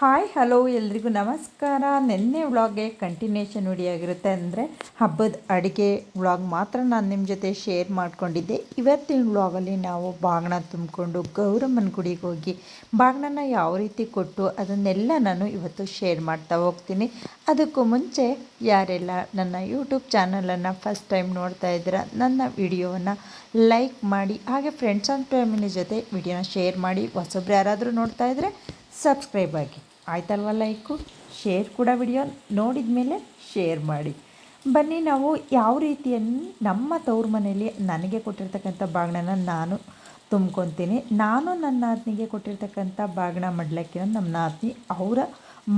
Hi, hello, ಎಲ್ರಿಗೂ ನಮಸ್ಕಾರ. ನಿನ್ನೆ ವ್ಲಾಗ್ಗೆ ಕಂಟಿನ್ಯೂಷನ್ ಆಗಿರುತ್ತೆ ಅಂದರೆ ಹಬ್ಬದ ಅಡುಗೆ ವ್ಲಾಗ್ ಮಾತ್ರ ನಾನು ನಿಮ್ಮ ಜೊತೆ ಶೇರ್ ಮಾಡ್ಕೊಂಡಿದ್ದೆ. ಇವತ್ತಿನ ವ್ಲಾಗಲ್ಲಿ ನಾವು ಬಾಗ್ನ ತುಂಬಿಕೊಂಡು ಗೌರಮ್ಮನ ಗುಡಿಗೆ ಹೋಗಿ ಬಾಗ್ನನ ಯಾವ ರೀತಿ ಕೊಟ್ಟು ಅದನ್ನೆಲ್ಲ ನಾನು ಇವತ್ತು ಶೇರ್ ಮಾಡ್ತಾ ಹೋಗ್ತೀನಿ. ಅದಕ್ಕೂ ಮುಂಚೆ ಯಾರೆಲ್ಲ ನನ್ನ ಯೂಟ್ಯೂಬ್ ಚಾನಲನ್ನು ಫಸ್ಟ್ ಟೈಮ್ ನೋಡ್ತಾ ಇದ್ದೀರಾ, ನನ್ನ ವಿಡಿಯೋವನ್ನು ಲೈಕ್ ಮಾಡಿ, ಹಾಗೆ ಫ್ರೆಂಡ್ಸ್ ಆ್ಯಂಡ್ ಫ್ಯಾಮಿಲಿ ಜೊತೆ ವಿಡಿಯೋನ ಶೇರ್ ಮಾಡಿ, ಹೊಸಬ್ರು ಯಾರಾದರೂ ನೋಡ್ತಾ ಇದ್ದರೆ ಸಬ್ಸ್ಕ್ರೈಬ್ ಆಗಿ. ಆಯ್ತಲ್ವ ಲೈಕು? ಶೇರ್ ಕೂಡ ವಿಡಿಯೋ ನೋಡಿದ ಮೇಲೆ ಶೇರ್ ಮಾಡಿ. ಬನ್ನಿ ನಾವು ಯಾವ ರೀತಿಯಲ್ಲಿ ನಮ್ಮ ತವ್ರ ಮನೆಯಲ್ಲಿ ನನಗೆ ಕೊಟ್ಟಿರ್ತಕ್ಕಂಥ ಬಾಗಿಣನ ನಾನು ತುಂಬ್ಕೊತೀನಿ. ನಾನು ನನ್ನ ನಾದ್ನಿಗೆ ಕೊಟ್ಟಿರ್ತಕ್ಕಂಥ ಬಾಗಿಣ ಮಡ್ಲಕ್ಕಿನ ನಮ್ಮ ನಾತ್ನಿ ಅವರ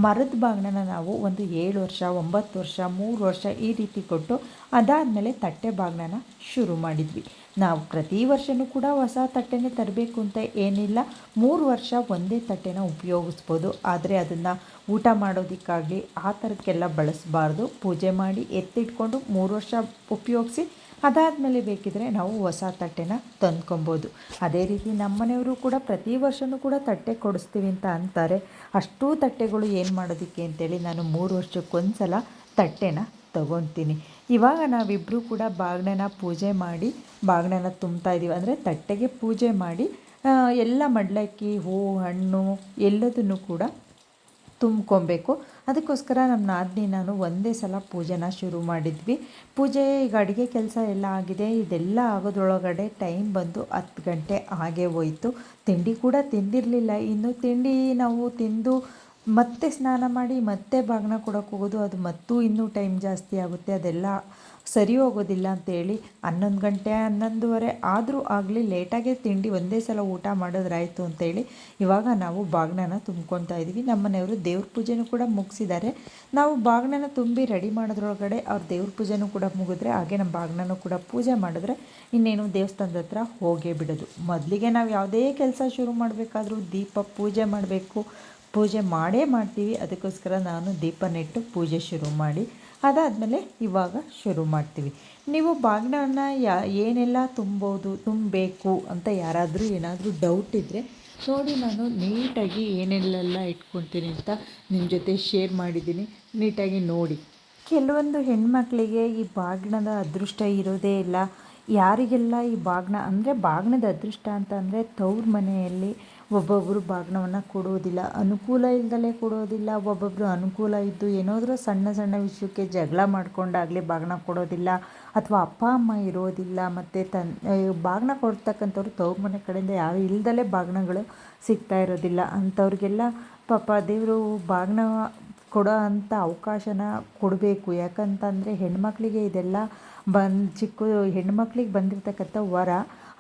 ಮರದ ಬಾಗಿಣನ ನಾವು ಒಂದು ಏಳು ವರ್ಷ, ಒಂಬತ್ತು ವರ್ಷ, ಮೂರು ವರ್ಷ ಈ ರೀತಿ ಕೊಟ್ಟು ಅದಾದಮೇಲೆ ತಟ್ಟೆ ಬಾಗಿಣನ ಶುರು ಮಾಡಿದ್ವಿ. ನಾವು ಪ್ರತಿ ವರ್ಷವೂ ಕೂಡ ಹೊಸ ತಟ್ಟೆನೇ ತರಬೇಕು ಅಂತ ಏನಿಲ್ಲ. ಮೂರು ವರ್ಷ ಒಂದೇ ತಟ್ಟೆನ ಉಪಯೋಗಿಸ್ಬೋದು. ಆದರೆ ಅದನ್ನು ಊಟ ಮಾಡೋದಕ್ಕಾಗಲಿ ಆ ಥರಕ್ಕೆಲ್ಲ ಬಳಸಬಾರ್ದು. ಪೂಜೆ ಮಾಡಿ ಎತ್ತಿಟ್ಕೊಂಡು ಮೂರು ವರ್ಷ ಉಪಯೋಗಿಸಿ ಅದಾದಮೇಲೆ ಬೇಕಿದ್ರೆ ನಾವು ಹೊಸ ತಟ್ಟೆನ ತಂದ್ಕೊಬೋದು. ಅದೇ ರೀತಿ ನಮ್ಮನೆಯವರು ಕೂಡ ಪ್ರತಿ ವರ್ಷವೂ ಕೂಡ ತಟ್ಟೆ ಕೊಡಿಸ್ತೀವಿ ಅಂತ ಅಂತಾರೆ. ಅಷ್ಟೂ ತಟ್ಟೆಗಳು ಏನು ಮಾಡೋದಕ್ಕೆ ಅಂತೇಳಿ ನಾನು ಮೂರು ವರ್ಷಕ್ಕೊಂದ್ಸಲ ತಟ್ಟೆನ ತಗೊತೀನಿ. ಇವಾಗ ನಾವಿಬ್ಬರೂ ಕೂಡ ಬಾಗಿಣನ ಪೂಜೆ ಮಾಡಿ ಬಾಗಿಣನ ತುಂಬ್ತಾ ಇದ್ದೀವಿ ಅಂದರೆ ತಟ್ಟೆಗೆ ಪೂಜೆ ಮಾಡಿ ಎಲ್ಲ ಮಡ್ಲಕ್ಕಿ ಹೂವು ಹಣ್ಣು ಎಲ್ಲದನ್ನು ಕೂಡ ತುಂಬ್ಕೊಬೇಕು. ಅದಕ್ಕೋಸ್ಕರ ನಮ್ಮ ನಾದಿನಿ ನಾನು ಒಂದೇ ಸಲ ಪೂಜೆನ ಶುರು ಮಾಡಿದ್ವಿ. ಪೂಜೆ ಈಗ ಅಡುಗೆ ಕೆಲಸ ಎಲ್ಲ ಆಗಿದೆ. ಇದೆಲ್ಲ ಆಗೋದ್ರೊಳಗಡೆ ಟೈಮ್ ಬಂದು ಹತ್ತು ಗಂಟೆ ಹಾಗೆ ಹೋಯಿತು. ತಿಂಡಿ ಕೂಡ ತಿಂದಿರಲಿಲ್ಲ. ಇನ್ನು ತಿಂಡಿ ನಾವು ತಿಂದು ಮತ್ತೆ ಸ್ನಾನ ಮಾಡಿ, ಮತ್ತೆ ಬಾಗಿನ ಕೊಡೋಕೆ ಹೋಗೋದು, ಅದು ಮತ್ತೂ ಇನ್ನೂ ಟೈಮ್ ಜಾಸ್ತಿ ಆಗುತ್ತೆ. ಅದೆಲ್ಲ ಸರಿ ಹೋಗೋದಿಲ್ಲ ಅಂತೇಳಿ ಹನ್ನೊಂದು ಗಂಟೆ, ಹನ್ನೊಂದುವರೆ ಆದರೂ ಆಗಲಿ, ಲೇಟಾಗೆ ತಿಂಡಿ ಒಂದೇ ಸಲ ಊಟ ಮಾಡೋದ್ರಾಯಿತು ಅಂತೇಳಿ ಇವಾಗ ನಾವು ಬಾಗಿಣನ ತುಂಬ್ಕೊತಾ ಇದ್ದೀವಿ. ನಮ್ಮ ಮನೆಯವರು ದೇವ್ರ ಪೂಜೆನೂ ಕೂಡ ಮುಗಿಸಿದ್ದಾರೆ. ನಾವು ಬಾಗಿಣನ ತುಂಬಿ ರೆಡಿ ಮಾಡೋದ್ರೊಳಗಡೆ ಅವ್ರ ದೇವ್ರ ಪೂಜೆನೂ ಕೂಡ ಮುಗಿದ್ರೆ, ಹಾಗೆ ನಮ್ಮ ಬಾಗ್ನನೂ ಕೂಡ ಪೂಜೆ ಮಾಡಿದ್ರೆ ಇನ್ನೇನು ದೇವಸ್ಥಾನದ ಹತ್ರ ಹೋಗೇ ಬಿಡೋದು. ಮೊದಲಿಗೆ ನಾವು ಯಾವುದೇ ಕೆಲಸ ಶುರು ಮಾಡಬೇಕಾದ್ರೂ ದೀಪ ಪೂಜೆ ಮಾಡಬೇಕು. ಪೂಜೆ ಮಾಡೇ ಮಾಡ್ತೀವಿ. ಅದಕ್ಕೋಸ್ಕರ ನಾನು ದೀಪ ನೆಟ್ಟು ಪೂಜೆ ಶುರು ಮಾಡಿ, ಅದಾದಮೇಲೆ ಇವಾಗ ಶುರು ಮಾಡ್ತೀವಿ. ನೀವು ಬಾಗಿಣವನ್ನು ಯಾ, ಏನೆಲ್ಲ ತುಂಬೋದು, ತುಂಬಬೇಕು ಅಂತ ಯಾರಾದರೂ ಏನಾದರೂ ಡೌಟ್ ಇದ್ದರೆ ನೋಡಿ ನಾನು ನೀಟಾಗಿ ಏನೆಲ್ಲೆಲ್ಲ ಇಟ್ಕೊಳ್ತೀನಿ ಅಂತ ನಿಮ್ಮ ಜೊತೆ ಶೇರ್ ಮಾಡಿದ್ದೀನಿ. ನೀಟಾಗಿ ನೋಡಿ. ಕೆಲವೊಂದು ಹೆಣ್ಮಕ್ಳಿಗೆ ಈ ಬಾಗ್ನದ ಅದೃಷ್ಟ ಇರೋದೇ ಇಲ್ಲ. ಯಾರಿಗೆಲ್ಲ ಈ ಬಾಗಿಣ ಅಂದರೆ ಬಾಗ್ನದ ಅದೃಷ್ಟ ಅಂತ ಅಂದರೆ ತವ್ರ ಮನೆಯಲ್ಲಿ ಒಬ್ಬೊಬ್ಬರು ಭಾಗ್ನವನ್ನು ಕೊಡೋದಿಲ್ಲ. ಅನುಕೂಲ ಇಲ್ದಲೇ ಕೊಡೋದಿಲ್ಲ. ಒಬ್ಬೊಬ್ಬರು ಅನುಕೂಲ ಇದ್ದು ಏನಾದರೂ ಸಣ್ಣ ಸಣ್ಣ ವಿಷಯಕ್ಕೆ ಜಗಳ ಮಾಡಿಕೊಂಡಾಗಲಿ ಭಾಗ್ನ ಕೊಡೋದಿಲ್ಲ. ಅಥವಾ ಅಪ್ಪ, ಅಮ್ಮ ಇರೋದಿಲ್ಲ. ಮತ್ತು ತನ್ ಭಾಗ್ನ ಕೊಡ್ತಕ್ಕಂಥವ್ರು ತವ್ರ ಮನೆ ಕಡೆಯಿಂದ ಯಾರು ಇಲ್ದಲೇ ಭಾಗ್ನಗಳು ಸಿಗ್ತಾ ಇರೋದಿಲ್ಲ. ಅಂಥವ್ರಿಗೆಲ್ಲ ಪಾಪ ದೇವರು ಭಾಗ್ನ ಕೊಡೋ ಅಂಥ ಅವಕಾಶನ ಕೊಡಬೇಕು. ಯಾಕಂತಂದರೆ ಹೆಣ್ಮಕ್ಳಿಗೆ ಇದೆಲ್ಲ ಬಂದು ಚಿಕ್ಕ ಹೆಣ್ಮಕ್ಳಿಗೆ ಬಂದಿರತಕ್ಕಂಥ ವರ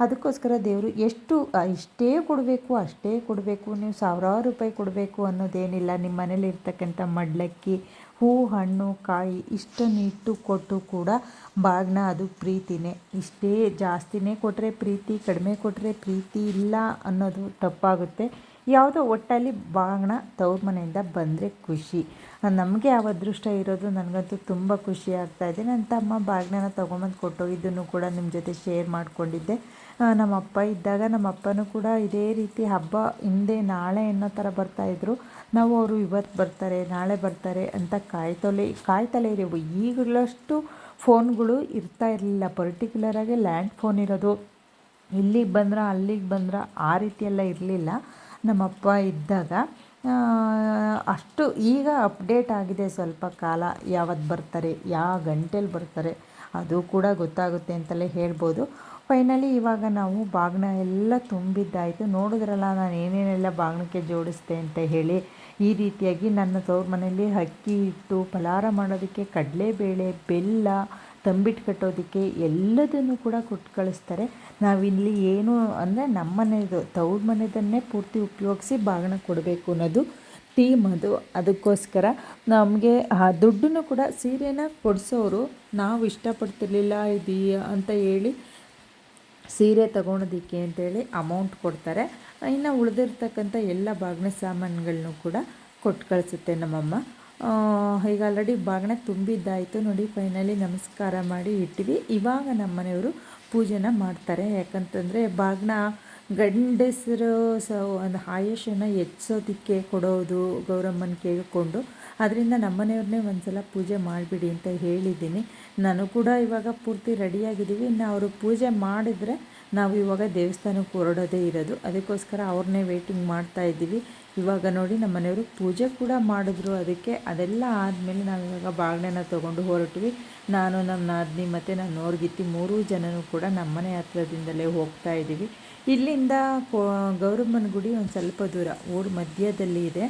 ಅದಕ್ಕೋಸ್ಕರ ದೇವರು ಎಷ್ಟು ಇಷ್ಟೇ ಕೊಡಬೇಕು, ಅಷ್ಟೇ ಕೊಡಬೇಕು, ನೀವು ಸಾವಿರಾರು ರೂಪಾಯಿ ಕೊಡಬೇಕು ಅನ್ನೋದೇನಿಲ್ಲ. ನಿಮ್ಮ ಮನೇಲಿ ಇರ್ತಕ್ಕಂಥ ಮಡ್ಲಕ್ಕಿ, ಹೂ, ಹಣ್ಣು, ಕಾಯಿ, ಇಷ್ಟನ್ನು ಇಟ್ಟು ಕೊಟ್ಟು ಕೂಡ ಬಾಗ್ನ ಅದು ಪ್ರೀತಿನೇ. ಇಷ್ಟೇ ಜಾಸ್ತಿನೇ ಕೊಟ್ಟರೆ ಪ್ರೀತಿ, ಕಡಿಮೆ ಕೊಟ್ಟರೆ ಪ್ರೀತಿ ಇಲ್ಲ ಅನ್ನೋದು ತಪ್ಪಾಗುತ್ತೆ. ಯಾವುದೋ ಒಟ್ಟಲ್ಲಿ ಬಾಗ್ನ ತವ್ರ ಮನೆಯಿಂದ ಬಂದರೆ ಖುಷಿ. ನಮಗೆ ಯಾವ ಅದೃಷ್ಟ ಇರೋದು ನನಗಂತೂ ತುಂಬ ಖುಷಿ ಆಗ್ತಾಯಿದೆ ನನ್ನ ತಮ್ಮ ಬಾಗಿನ ತೊಗೊಂಬಂದು ಕೊಟ್ಟೋಗಿದ್ದನ್ನು ಕೂಡ ನಿಮ್ಮ ಜೊತೆ ಶೇರ್ ಮಾಡಿಕೊಂಡಿದ್ದೆ. ನಮ್ಮ ಅಪ್ಪ ಇದ್ದಾಗ ನಮ್ಮ ಅಪ್ಪನೂ ಕೂಡ ಇದೇ ರೀತಿ ಹಬ್ಬ ಹಿಂದೆ ನಾಳೆ ಅನ್ನೋ ಥರ ಬರ್ತಾಯಿದ್ರು ನಾವು ಅವರು ಇವತ್ತು ಬರ್ತಾರೆ, ನಾಳೆ ಬರ್ತಾರೆ ಅಂತ ಕಾಯ್ತಲೇ ಕಾಯ್ತಲೇ ಇರೋವು. ಈಗಲಷ್ಟು ಫೋನ್ಗಳು ಇರ್ತಾ ಇರಲಿಲ್ಲ. ಪರ್ಟಿಕ್ಯುಲರಾಗಿ ಲ್ಯಾಂಡ್ ಫೋನ್ ಇರೋದು. ಇಲ್ಲಿಗೆ ಬಂದ್ರೆ ಅಲ್ಲಿಗೆ ಬಂದ್ರೆ ಆ ರೀತಿಯೆಲ್ಲ ಇರಲಿಲ್ಲ. ನಮ್ಮಪ್ಪ ಇದ್ದಾಗ ಅಷ್ಟು ಈಗ ಅಪ್ಡೇಟ್ ಆಗಿದೆ ಸ್ವಲ್ಪ ಕಾಲ. ಯಾವತ್ತು ಬರ್ತಾರೆ, ಯಾವ ಗಂಟೆಲಿ ಬರ್ತಾರೆ, ಅದು ಕೂಡ ಗೊತ್ತಾಗುತ್ತೆ ಅಂತಲೇ ಹೇಳ್ಬೋದು. ಫೈನಲಿ ಇವಾಗ ನಾವು ಬಾಗಿನ ಎಲ್ಲ ತುಂಬಿದ್ದಾಯಿತು. ನೋಡಿದ್ರಲ್ಲ, ನಾನು ಏನೇನೆಲ್ಲ ಬಾಗಿನಕ್ಕೆ ಜೋಡಿಸ್ದೆ ಅಂತ ಹೇಳಿ, ಈ ರೀತಿಯಾಗಿ ನನ್ನ ತವ್ರ ಮನೆಯಲ್ಲಿ ಅಕ್ಕಿ ಇಟ್ಟು ಫಲಾರ ಮಾಡೋದಕ್ಕೆ ಕಡಲೆಬೇಳೆ, ಬೆಲ್ಲ ತಂಬಿಟ್ಟು ಕಟ್ಟೋದಕ್ಕೆ ಎಲ್ಲದನ್ನು ಕೂಡ ಕೊಟ್ಟು ಕಳಿಸ್ತಾರೆ. ನಾವಿಲ್ಲಿ ಏನು ಅಂದರೆ ನಮ್ಮ ಮನೆಯದು ತವ್ರ ಮನೆಯದನ್ನೇ ಪೂರ್ತಿ ಉಪಯೋಗಿಸಿ ಬಾಗಿನ ಕೊಡಬೇಕು ಅನ್ನೋದು ಟೀಮ್ ಅದು. ಅದಕ್ಕೋಸ್ಕರ ನಮಗೆ ಆ ದುಡ್ಡನ್ನು ಕೂಡ ಸೀರೆನ ಕೊಡಿಸೋರು ನಾವು ಇಷ್ಟಪಡ್ತಿರ್ಲಿಲ್ಲ ಇದು ಅಂತ ಹೇಳಿ ಸೀರೆ ತಗೊಳೋದಕ್ಕೆ ಅಂತೇಳಿ ಅಮೌಂಟ್ ಕೊಡ್ತಾರೆ. ಇನ್ನು ಉಳಿದಿರ್ತಕ್ಕಂಥ ಎಲ್ಲ ಬಾಗಿನ ಸಾಮಾನುಗಳನ್ನೂ ಕೂಡ ಕೊಟ್ಟು ಕಳಿಸುತ್ತೆ ನಮ್ಮಮ್ಮ. ಈಗ ಆಲ್ರೆಡಿ ಬಾಗಿನ ತುಂಬಿದ್ದಾಯಿತು ನೋಡಿ ಫೈನಲಿ ನಮಸ್ಕಾರ ಮಾಡಿ ಇಟ್ಟಿವಿ. ಇವಾಗ ನಮ್ಮ ಮನೆಯವರು ಪೂಜೆನ ಮಾಡ್ತಾರೆ. ಯಾಕಂತಂದರೆ ಬಾಗಿನ ಗಂಡಸರು ಸ, ಒಂದು ಆಯುಷನ್ನು ಹೆಚ್ಚೋದಕ್ಕೆ ಕೊಡೋದು ಗೌರಮ್ಮನ ಕೇಳಿಕೊಂಡು ಅದರಿಂದ ನಮ್ಮನೆಯವ್ರನ್ನೇ ಒಂದು ಸಲ ಪೂಜೆ ಮಾಡಿಬಿಡಿ ಅಂತ ಹೇಳಿದ್ದೀನಿ. ನಾನು ಕೂಡ ಇವಾಗ ಪೂರ್ತಿ ರೆಡಿಯಾಗಿದ್ದೀವಿ ಇನ್ನು ಅವರು ಪೂಜೆ ಮಾಡಿದರೆ ನಾವು ಇವಾಗ ದೇವಸ್ಥಾನಕ್ಕೆ ಹೊರಡೋದೇ ಇರೋದು. ಅದಕ್ಕೋಸ್ಕರ ಅವ್ರನ್ನೇ ವೇಟಿಂಗ್ ಮಾಡ್ತಾ ಇದ್ದೀವಿ. ಇವಾಗ ನೋಡಿ ನಮ್ಮ ಮನೆಯವರು ಪೂಜೆ ಕೂಡ ಮಾಡಿದ್ರು ಅದಕ್ಕೆ. ಅದೆಲ್ಲ ಆದಮೇಲೆ ನಾವು ಇವಾಗ ಬಾಗಿಣೆನ ತೊಗೊಂಡು ಹೊರಟ್ವಿ. ನಾನು, ನಮ್ಮ ನಾದಿನಿ ಮತ್ತು ನನ್ನ ನೋರ್ಗಿತ್ತಿ ಮೂರೂ ಜನನೂ ಕೂಡ ನಮ್ಮ ಮನೆ ಹತ್ರದಿಂದಲೇ ಹೋಗ್ತಾ ಇದ್ದೀವಿ. ಇಲ್ಲಿಂದ ಗೌರಮ್ಮನ ಗುಡಿ ಒಂದು ಸ್ವಲ್ಪ ದೂರ, ಊರು ಮಧ್ಯದಲ್ಲಿ ಇದೆ.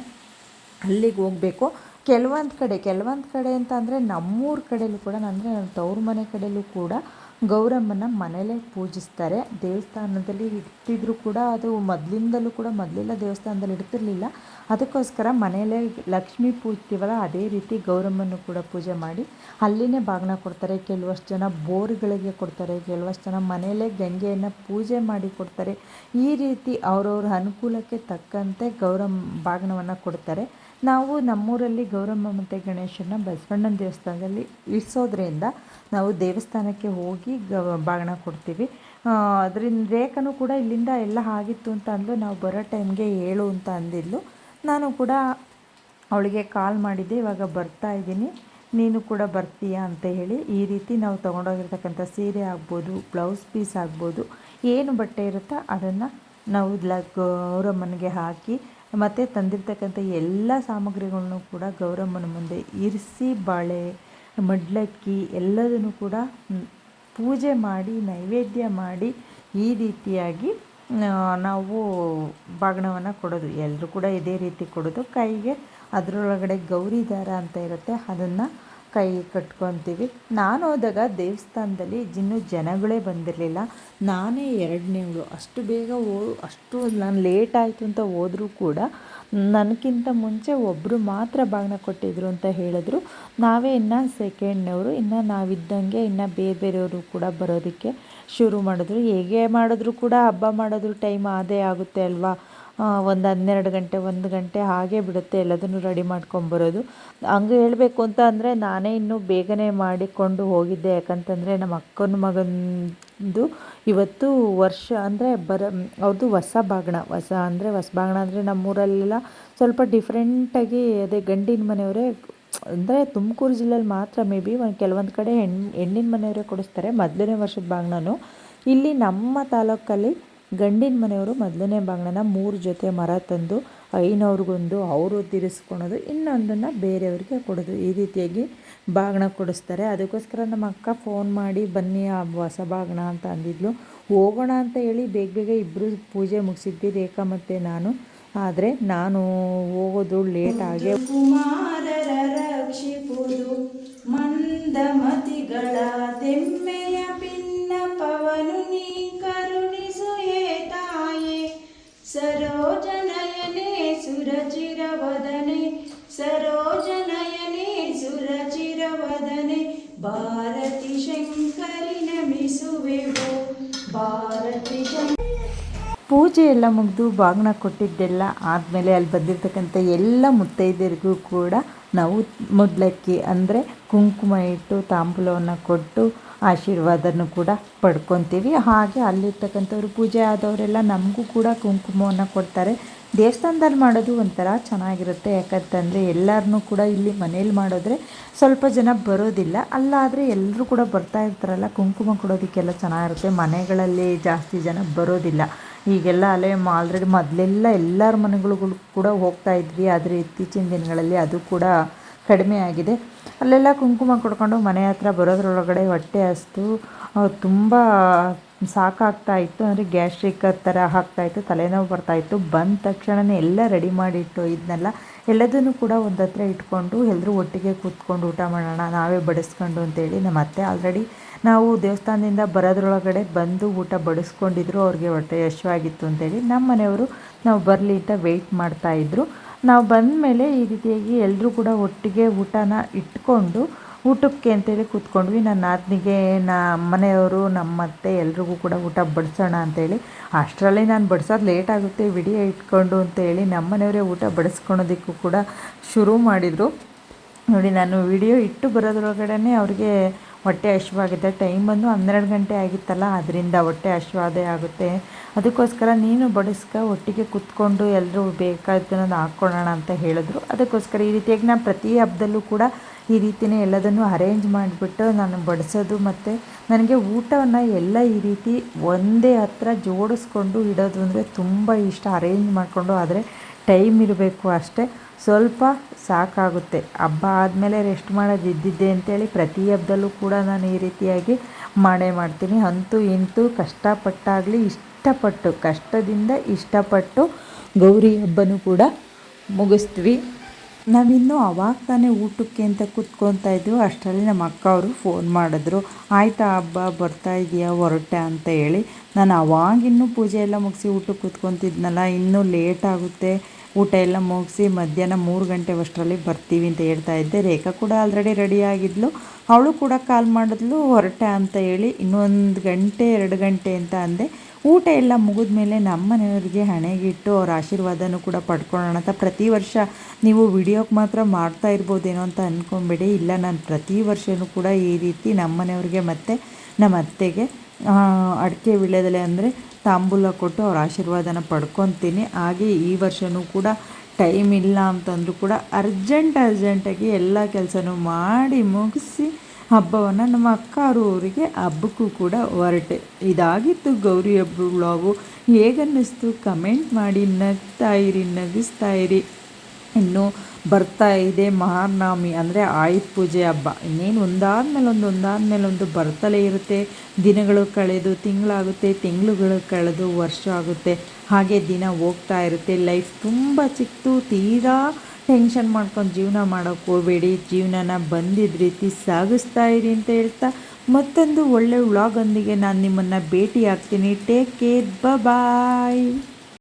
ಅಲ್ಲಿಗೆ ಹೋಗಬೇಕು. ಕೆಲವೊಂದು ಕಡೆ ಕೆಲವೊಂದು ಕಡೆ ಅಂತ ಅಂದರೆ ನಮ್ಮೂರ ಕಡೆಯಲ್ಲೂ ಕೂಡ, ಅಂದರೆ ನಮ್ಮ ತವ್ರ ಮನೆ ಕಡೆಯಲ್ಲೂ ಕೂಡ ಗೌರಮ್ಮನ ಮನೆಯಲ್ಲೇ ಪೂಜಿಸ್ತಾರೆ. ದೇವಸ್ಥಾನದಲ್ಲಿ ಇಟ್ಟಿದ್ರು ಕೂಡ ಅದು ಮೊದಲಿಂದಲೂ ಕೂಡ, ಮೊದಲೆಲ್ಲ ದೇವಸ್ಥಾನದಲ್ಲಿ ಇಡ್ತಿರ್ಲಿಲ್ಲ. ಅದಕ್ಕೋಸ್ಕರ ಮನೆಯಲ್ಲೇ ಲಕ್ಷ್ಮಿ ಪೂಜ್ತೀವಲ್ಲ, ಅದೇ ರೀತಿ ಗೌರಮ್ಮನ್ನು ಕೂಡ ಪೂಜೆ ಮಾಡಿ ಅಲ್ಲಿನೇ ಬಾಗಿನ ಕೊಡ್ತಾರೆ. ಕೆಲವಷ್ಟು ಜನ ಬೋರ್ಗಳಿಗೆ ಕೊಡ್ತಾರೆ, ಕೆಲವಷ್ಟು ಜನ ಮನೆಯಲ್ಲೇ ಗಂಗೆಯನ್ನು ಪೂಜೆ ಮಾಡಿ ಕೊಡ್ತಾರೆ. ಈ ರೀತಿ ಅವರವ್ರ ಅನುಕೂಲಕ್ಕೆ ತಕ್ಕಂತೆ ಗೌರಮ್ಮ ಬಾಗಿನವನ್ನು ಕೊಡ್ತಾರೆ. ನಾವು ನಮ್ಮೂರಲ್ಲಿ ಗೌರಮ್ಮ ಮತ್ತು ಗಣೇಶನ ಬಸವಣ್ಣನ ದೇವಸ್ಥಾನದಲ್ಲಿ ಇರಿಸೋದ್ರಿಂದ ನಾವು ದೇವಸ್ಥಾನಕ್ಕೆ ಹೋಗಿ ಗ ಬಾಗಣ ಕೊಡ್ತೀವಿ. ಅದರಿಂದ ರೇಖನೂ ಕೂಡ ಇಲ್ಲಿಂದ ಎಲ್ಲ ಆಗಿತ್ತು ಅಂತ ಅಂದ್ಲು. ನಾವು ಬರೋ ಟೈಮ್ಗೆ ಹೇಳು ಅಂತ ಅಂದಿದ್ಲು. ನಾನು ಕೂಡ ಅವಳಿಗೆ ಕಾಲ್ ಮಾಡಿದ್ದೆ. ಇವಾಗ ಬರ್ತಾ ಇದ್ದೀನಿ. ನೀನು ಕೂಡ ಬರ್ತೀಯಾ ಅಂತ ಹೇಳಿ. ಈ ರೀತಿ ನಾವು ತೊಗೊಂಡೋಗಿರ್ತಕ್ಕಂಥ ಸೀರೆ ಆಗ್ಬೋದು, ಬ್ಲೌಸ್ ಪೀಸ್ ಆಗ್ಬೋದು, ಏನು ಬಟ್ಟೆ ಇರುತ್ತೋ ಅದನ್ನು ನಾವು ಗೌರಮ್ಮನಿಗೆ ಹಾಕಿ ಮತ್ತು ತಂದಿರ್ತಕ್ಕಂಥ ಎಲ್ಲ ಸಾಮಗ್ರಿಗಳನ್ನು ಕೂಡ ಗೌರಮ್ಮನ ಮುಂದೆ ಇರಿಸಿ, ಬಾಳೆ, ಮಡ್ಲಕ್ಕಿ ಎಲ್ಲದನ್ನು ಕೂಡ ಪೂಜೆ ಮಾಡಿ, ನೈವೇದ್ಯ ಮಾಡಿ ಈ ರೀತಿಯಾಗಿ ನಾವು ಬಾಗಣವನ್ನು ಕೊಡೋದು. ಎಲ್ಲರೂ ಕೂಡ ಇದೇ ರೀತಿ ಕೊಡೋದು. ಕೈಗೆ ಅದರೊಳಗಡೆ ಗೌರಿ ದಾರ ಅಂತ ಇರುತ್ತೆ. ಅದನ್ನು ಕೈ ಕಟ್ಕೊತೀವಿ. ನಾನು ಹೋದಾಗ ದೇವಸ್ಥಾನದಲ್ಲಿ ಇನ್ನೂ ಜನಗಳೇ ಬಂದಿರಲಿಲ್ಲ. ನಾನೇ ಎರಡನೇವಳು ಅಷ್ಟು ಬೇಗ ಓ, ಅಷ್ಟು ನಾನು ಲೇಟ್ ಆಯಿತು ಅಂತ ಹೋದರೂ ಕೂಡ ನನಗಿಂತ ಮುಂಚೆ ಒಬ್ಬರು ಮಾತ್ರ ಬಾಗಿನ ಕೊಟ್ಟಿದ್ರು ಅಂತ ಹೇಳಿದ್ರು. ನಾವೇ ಇನ್ನು ಸೆಕೆಂಡ್ನವರು ಇನ್ನು ನಾವಿದ್ದಂಗೆ ಇನ್ನು ಬೇರೆ ಬೇರೆಯವರು ಕೂಡ ಬರೋದಕ್ಕೆ ಶುರು ಮಾಡಿದ್ರು. ಹೇಗೆ ಮಾಡಿದ್ರು ಕೂಡ ಹಬ್ಬ ಮಾಡೋದ್ರ ಟೈಮ್ ಅದೇ ಆಗುತ್ತೆ ಅಲ್ವಾ? ಒಂದು ಹನ್ನೆರಡು ಗಂಟೆ, ಒಂದು ಗಂಟೆ ಹಾಗೆ ಬಿಡುತ್ತೆ. ಎಲ್ಲದನ್ನು ರೆಡಿ ಮಾಡ್ಕೊಂಬರೋದು ಹಂಗೆ ಹೇಳಬೇಕು ಅಂತ ಅಂದರೆ ನಾನೇ ಇನ್ನೂ ಬೇಗನೆ ಮಾಡಿಕೊಂಡು ಹೋಗಿದ್ದೆ. ಯಾಕಂತಂದರೆ ನಮ್ಮ ಅಕ್ಕನ ಮಗಂದು ಇವತ್ತು ವರ್ಷ ಅಂದರೆ ಬರ ಅವ್ರದ್ದು ಹೊಸ ಬಾಗಿಣ ಹೊಸ ಅಂದರೆ ಹೊಸ ಬಾಗಣ ಅಂದರೆ ನಮ್ಮೂರಲ್ಲೆಲ್ಲ ಸ್ವಲ್ಪ ಡಿಫ್ರೆಂಟಾಗಿ ಅದೇ ಗಂಡಿನ ಮನೆಯವರೇ ಅಂದರೆ ತುಮಕೂರು ಜಿಲ್ಲೆಯಲ್ಲಿ ಮಾತ್ರ ಮೇ ಬಿ ಒಂದು ಕೆಲವೊಂದು ಕಡೆ ಹೆಣ್ಣು ಹೆಣ್ಣಿನ ಮನೆಯವರೇ ಕೊಡಿಸ್ತಾರೆ. ಮೊದಲನೇ ವರ್ಷದ ಬಾಗಣನು. ಇಲ್ಲಿ ನಮ್ಮ ತಾಲೂಕಲ್ಲಿ ಗಂಡಿನ ಮನೆಯವರು ಮೊದಲನೇ ಬಾಗಿಣನ ಮೂರು ಜೊತೆ ಮರ ತಂದು, ಐನವ್ರಿಗೊಂದು ಅವರು ತಿರ್ಸ್ಕೊಳೋದು ಇನ್ನೊಂದನ್ನು ಬೇರೆಯವ್ರಿಗೆ ಕೊಡೋದು. ಈ ರೀತಿಯಾಗಿ ಬಾಗಿಣ ಕೊಡಿಸ್ತಾರೆ. ಅದಕ್ಕೋಸ್ಕರ ನಮ್ಮ ಅಕ್ಕ ಫೋನ್ ಮಾಡಿ, ಬನ್ನಿ ಆ ಹೊಸ ಬಾಗಿಣ ಅಂತ ಅಂದಿದ್ಲು. ಹೋಗೋಣ ಅಂತ ಹೇಳಿ ಬೇಗ ಬೇಗ ಇಬ್ಬರು ಪೂಜೆ ಮುಗಿಸಿದ್ವಿ, ರೇಖಾ ಮತ್ತು ನಾನು. ಆದರೆ ನಾನು ಹೋಗೋದು ಲೇಟ್ ಆಗೇ ಮಂದಮತಿಗಳ ತೆಮ್ಮೆಯ ಪಿನ್ನ ಪವನು ಸರೋಜನಯನೇ ಸುರಚಿರವದನೆ ಭಾರತಿ ಶಂಕರಿ ನಮಿಸುವೆವು, ಭಾರತಿ ಪೂಜೆ ಎಲ್ಲ ಮುಗಿದು ಬಾಗ್ನ ಕೊಟ್ಟಿದ್ದೆಲ್ಲ ಆದಮೇಲೆ ಅಲ್ಲಿ ಬಂದಿರತಕ್ಕಂಥ ಎಲ್ಲ ಮುತ್ತೈದೆಯರಿಗೂ ಕೂಡ ನಾವು ಮೊದಲಕ್ಕಿ ಅಂದರೆ ಕುಂಕುಮ ಇಟ್ಟು ತಾಂಬೂಲವನ್ನು ಕೊಟ್ಟು ಆಶೀರ್ವಾದನೂ ಕೂಡ ಪಡ್ಕೊತೀವಿ. ಹಾಗೆ ಅಲ್ಲಿರ್ತಕ್ಕಂಥವ್ರು ಪೂಜೆ ಆದವರೆಲ್ಲ ನಮಗೂ ಕೂಡ ಕುಂಕುಮವನ್ನು ಕೊಡ್ತಾರೆ. ದೇವಸ್ಥಾನದಲ್ಲಿ ಮಾಡೋದು ಒಂಥರ ಚೆನ್ನಾಗಿರುತ್ತೆ. ಯಾಕಂತಂದರೆ ಎಲ್ಲರನ್ನೂ ಕೂಡ ಇಲ್ಲಿ ಮನೇಲಿ ಮಾಡಿದ್ರೆ ಸ್ವಲ್ಪ ಜನ ಬರೋದಿಲ್ಲ. ಅಲ್ಲಾದರೆ ಎಲ್ಲರೂ ಕೂಡ ಬರ್ತಾ ಇರ್ತಾರಲ್ಲ, ಕುಂಕುಮ ಕೊಡೋದಕ್ಕೆಲ್ಲ ಚೆನ್ನಾಗಿರುತ್ತೆ. ಮನೆಗಳಲ್ಲಿ ಜಾಸ್ತಿ ಜನ ಬರೋದಿಲ್ಲ. ಈಗೆಲ್ಲ ಅಲ್ಲೇ ಆಲ್ರೆಡಿ ಮೊದಲೆಲ್ಲ ಎಲ್ಲರ ಮನೆಗಳಿಗೂ ಕೂಡ ಹೋಗ್ತಾ ಇದ್ವಿ. ಆದರೆ ಇತ್ತೀಚಿನ ದಿನಗಳಲ್ಲಿ ಅದು ಕೂಡ ಕಡಿಮೆ ಆಗಿದೆ. ಅಲ್ಲೆಲ್ಲ ಕುಂಕುಮ ಕೊಡ್ಕೊಂಡು ಮನೆ ಹತ್ರ ಬರೋದ್ರೊಳಗಡೆ ಹೊಟ್ಟೆ ಹಸ್ತು. ತುಂಬ ಸಾಕಾಗ್ತಾ ಇತ್ತು. ಅಂದರೆ ಗ್ಯಾಸ್ಟ್ರಿಕ್ ಥರ ಆಗ್ತಾಯಿತ್ತು ತಲೆನೋವು ಬರ್ತಾಯಿತ್ತು ಬಂದ ತಕ್ಷಣವೇ ಎಲ್ಲ ರೆಡಿ ಮಾಡಿಟ್ಟು ಇದನ್ನೆಲ್ಲ ಎಲ್ಲದನ್ನು ಕೂಡ ಒಂದು ಹತ್ರ ಇಟ್ಕೊಂಡು ಎಲ್ಲರೂ ಒಟ್ಟಿಗೆ ಕೂತ್ಕೊಂಡು ಊಟ ಮಾಡೋಣ, ನಾವೇ ಬಡಿಸ್ಕೊಂಡು ಅಂತೇಳಿ ನಮ್ಮ ಅತ್ತೆ ಆಲ್ರೆಡಿ ನಾವು ದೇವಸ್ಥಾನದಿಂದ ಬರೋದ್ರೊಳಗಡೆ ಬಂದು ಊಟ ಬಡಿಸ್ಕೊಂಡಿದ್ರು. ಅವ್ರಿಗೆ ಹೊಟ್ಟೆ ಯಶವಾಗಿತ್ತು ಅಂತೇಳಿ ನಮ್ಮ ಮನೆಯವರು ನಾವು ಬರಲಿ ಅಂತ ವೆಯ್ಟ್ ಮಾಡ್ತಾಯಿದ್ರು ನಾವು ಬಂದ ಮೇಲೆ ಈ ರೀತಿಯಾಗಿ ಎಲ್ಲರೂ ಕೂಡ ಒಟ್ಟಿಗೆ ಊಟನ ಇಟ್ಕೊಂಡು ಊಟಕ್ಕೆ ಅಂತೇಳಿ ಕೂತ್ಕೊಂಡ್ವಿ. ನನ್ನ ನಾದಿನಿಗೆ ನಮ್ಮ ಮನೆಯವರು ನಮ್ಮ ಅತ್ತೆ ಎಲ್ರಿಗೂ ಕೂಡ ಊಟ ಬಡಿಸೋಣ ಅಂತೇಳಿ ಅಷ್ಟರಲ್ಲಿ ನಾನು ಬಡಿಸೋದು ಲೇಟ್ ಆಗುತ್ತೆ, ವಿಡಿಯೋ ಇಟ್ಕೊಂಡು ಅಂತೇಳಿ ನಮ್ಮ ಮನೆಯವರೇ ಊಟ ಬಡಿಸ್ಕೊಳೋದಕ್ಕೂ ಕೂಡ ಶುರು ಮಾಡಿದರು. ನೋಡಿ, ನಾನು ವಿಡಿಯೋ ಇಟ್ಟು ಬರೋದ್ರೊಳಗಡೆ ಅವ್ರಿಗೆ ಹೊಟ್ಟೆ ಹಶ್ವಾಗಿದೆ. ಟೈಮ್ ಬಂದು ಹನ್ನೆರಡು ಗಂಟೆ ಆಗಿತ್ತಲ್ಲ, ಅದರಿಂದ ಹೊಟ್ಟೆ ಹಶ್ವಾದೇ ಆಗುತ್ತೆ. ಅದಕ್ಕೋಸ್ಕರ ನೀನು ಬಡಿಸ್ಕ, ಒಟ್ಟಿಗೆ ಕುತ್ಕೊಂಡು ಎಲ್ಲರೂ ಬೇಕಾದ್ದನ್ನು ಹಾಕ್ಕೊಳ್ಳೋಣ ಅಂತ ಹೇಳಿದ್ರು. ಅದಕ್ಕೋಸ್ಕರ ಈ ರೀತಿಯಾಗಿ ನಾನು ಪ್ರತಿ ಹಬ್ಬದಲ್ಲೂ ಕೂಡ ಈ ರೀತಿಯೇ ಎಲ್ಲದನ್ನು ಅರೇಂಜ್ ಮಾಡಿಬಿಟ್ಟು ನಾನು ಬಡಿಸೋದು ಮತ್ತು ನನಗೆ ಊಟವನ್ನು ಎಲ್ಲ ಈ ರೀತಿ ಒಂದೇ ಹತ್ರ ಜೋಡಿಸ್ಕೊಂಡು ಇಡೋದು ಅಂದರೆ ತುಂಬ ಇಷ್ಟ. ಅರೇಂಜ್ ಮಾಡಿಕೊಂಡು, ಆದರೆ ಟೈಮ್ ಇರಬೇಕು ಅಷ್ಟೇ. ಸ್ವಲ್ಪ ಸಾಕಾಗುತ್ತೆ. ಹಬ್ಬ ಆದಮೇಲೆ ರೆಸ್ಟ್ ಮಾಡೋದು ಇದ್ದಿದ್ದೆ ಅಂತೇಳಿ ಪ್ರತಿ ಹಬ್ಬದಲ್ಲೂ ಕೂಡ ನಾನು ಈ ರೀತಿಯಾಗಿ ಮಾಡೇ ಮಾಡ್ತೀನಿ. ಅಂತೂ ಇಂತೂ ಕಷ್ಟಪಟ್ಟಾಗಲಿ ಇಷ್ಟಪಟ್ಟು, ಕಷ್ಟದಿಂದ ಇಷ್ಟಪಟ್ಟು ಗೌರಿ ಹಬ್ಬನೂ ಕೂಡ ಮುಗಿಸ್ತೀವಿ. ನಾವಿನ್ನೂ ಅವಾಗ ತಾನೇ ಊಟಕ್ಕೆ ಅಂತ ಕೂತ್ಕೊತಾ ಇದ್ವು. ಅಷ್ಟರಲ್ಲಿ ನಮ್ಮ ಅಕ್ಕ ಅವರು ಫೋನ್ ಮಾಡಿದ್ರು. ಆಯಿತಾ ಹಬ್ಬ, ಬರ್ತಾ ಇದೆಯಾ, ಹೊರಟೆ ಅಂತ ಹೇಳಿ? ನಾನು ಅವಾಗಿನ್ನೂ ಪೂಜೆ ಎಲ್ಲ ಮುಗಿಸಿ ಊಟಕ್ಕೆ ಕೂತ್ಕೊತಿದ್ನಲ್ಲ, ಇನ್ನೂ ಲೇಟ್ ಆಗುತ್ತೆ. ಊಟ ಎಲ್ಲ ಮುಗಿಸಿ ಮಧ್ಯಾಹ್ನ ಮೂರು ಗಂಟೆ ಅಷ್ಟರಲ್ಲಿ ಬರ್ತೀವಿ ಅಂತ ಹೇಳ್ತಾ ಇದ್ದೆ. ರೇಖಾ ಕೂಡ ಆಲ್ರೆಡಿ ರೆಡಿ ಆಗಿದ್ಲು. ಅವಳು ಕೂಡ ಕಾಲ್ ಮಾಡಿದ್ಲು, ಹೊರಟೆ ಅಂತ ಹೇಳಿ ಇನ್ನೊಂದು ಗಂಟೆ, ಎರಡು ಗಂಟೆ ಅಂತ ಅಂದೆ. ಊಟ ಎಲ್ಲ ಮುಗಿದ ಮೇಲೆ ನಮ್ಮ ಮನೆಯವರಿಗೆ ಹಣೆಗಿಟ್ಟು ಅವ್ರ ಆಶೀರ್ವಾದನೂ ಕೂಡ ಪಡ್ಕೊಳ್ಳೋಣ ಅಂತ ಪ್ರತಿ ವರ್ಷ ನೀವು ವಿಡಿಯೋಕ್ಕೆ ಮಾತ್ರ ಮಾಡ್ತಾ ಇರ್ಬೋದೇನೋ ಅಂತ ಅಂದ್ಕೊಂಬೇಡಿ ಇಲ್ಲ, ನಾನು ಪ್ರತಿ ವರ್ಷವೂ ಕೂಡ ಈ ರೀತಿ ನಮ್ಮ ಮನೆಯವ್ರಿಗೆ ಮತ್ತು ನಮ್ಮ ಅತ್ತೆಗೆ ಅಡಿಕೆ ವಿಳೆದಲೆ ಅಂದರೆ ತಾಂಬೂಲ ಕೊಟ್ಟು ಅವ್ರ ಆಶೀರ್ವಾದನ ಪಡ್ಕೊತೀನಿ. ಹಾಗೆ ಈ ವರ್ಷವೂ ಕೂಡ ಟೈಮ್ ಇಲ್ಲ ಅಂತಂದರೂ ಕೂಡ ಅರ್ಜೆಂಟ್ ಅರ್ಜೆಂಟಾಗಿ ಎಲ್ಲ ಕೆಲಸನೂ ಮಾಡಿ ಮುಗಿಸಿ ಹಬ್ಬವನ್ನು ನಮ್ಮ ಅಕ್ಕ ಅವರಿಗೆ ಹಬ್ಬಕ್ಕೂ ಕೂಡ ಹೊರಟೆ. ಇದಾಗಿತ್ತು ಗೌರಿ ಹಬ್ಬ ಬ್ಲಾಗು ಹೇಗನ್ನಿಸ್ತು? ಕಮೆಂಟ್ ಮಾಡಿ ನಗ್ತಾ ಇರಿ, ನಗಿಸ್ತಾ ಇರಿ. ಇನ್ನು ಬರ್ತಾ ಇದೆ ಮಹಾನವಮಿ, ಅಂದರೆ ಆಯುಧ ಪೂಜೆ ಹಬ್ಬ. ಇನ್ನೇನು ಒಂದಾದಮೇಲೆ ಒಂದು ಬರ್ತಲೇ ಇರುತ್ತೆ. ದಿನಗಳು ಕಳೆದು, ತಿಂಗಳಾಗುತ್ತೆ, ತಿಂಗಳುಗಳು ಕಳೆದು, ವರ್ಷ ಆಗುತ್ತೆ. ಹಾಗೆ ದಿನ ಹೋಗ್ತಾ ಇರುತ್ತೆ. ಲೈಫ್ ತುಂಬ ಚಿಕ್ಕದು ತೀರಾ ಟೆನ್ಷನ್ ಮಾಡ್ಕೊಂಡು ಜೀವನ ಮಾಡೋಕ್ಕೆ ಹೋಗಬೇಡಿ. ಜೀವನನ ಬಂದಿದ್ದ ರೀತಿ ಸಾಗಿಸ್ತಾ ಇರಿ ಅಂತ ಹೇಳ್ತಾ ಮತ್ತೊಂದು ಒಳ್ಳೆ ಉಳಾಗೊಂದಿಗೆ ನಾನು ನಿಮ್ಮನ್ನು ಭೇಟಿ ಆಗ್ತೀನಿ ಟೇಕ್ ಕೇರ್ ಬಾಯ್